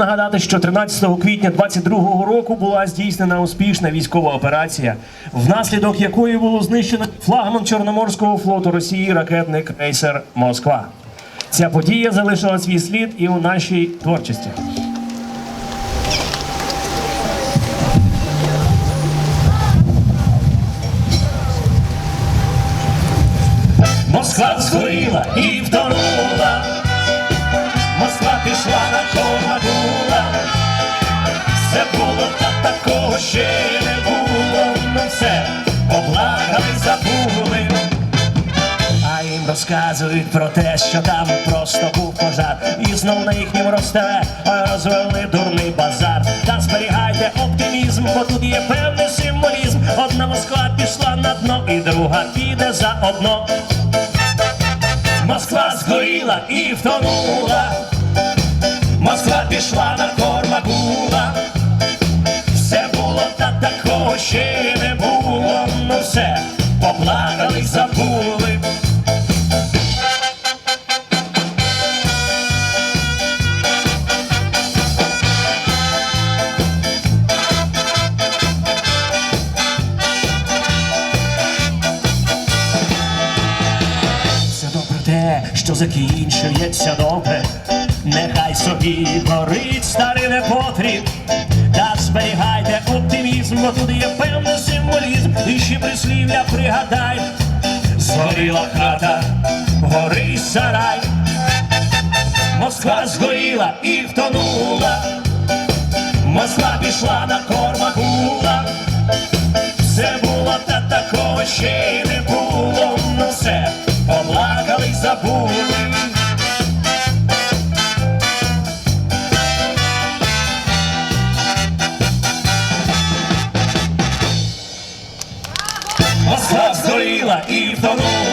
Нагадати, що 13 квітня 22 року була здійснена успішна військова операція, внаслідок якої було знищено флагман Чорноморського флоту Росії ракетний крейсер Москва. Ця подія залишила свій слід і у нашій творчості. Москва згоріла і втонула. Ще не було. Ну все поплакали, забули. А їм розказують про те, що там просто був пожар, і знов на їхньому росте розвели дурний базар. Та зберігайте оптимізм, бо тут є певний символізм. Одна Москва пішла на дно, і друга піде заодно. Москва згоріла і втонула. Москва пішла на ще не було. Ну все, поплакали, забули. Все добре що закінчується добре, нехай собі горить старий непотріб. Та зберігайте оптимізм, тут є певний символізм, і ще прислів'я пригадай. Згоріла хата, горий сарай. Москва згоріла і втонула. Москва пішла на корма кула, Все було та такого ще Москва згоріла і. Москва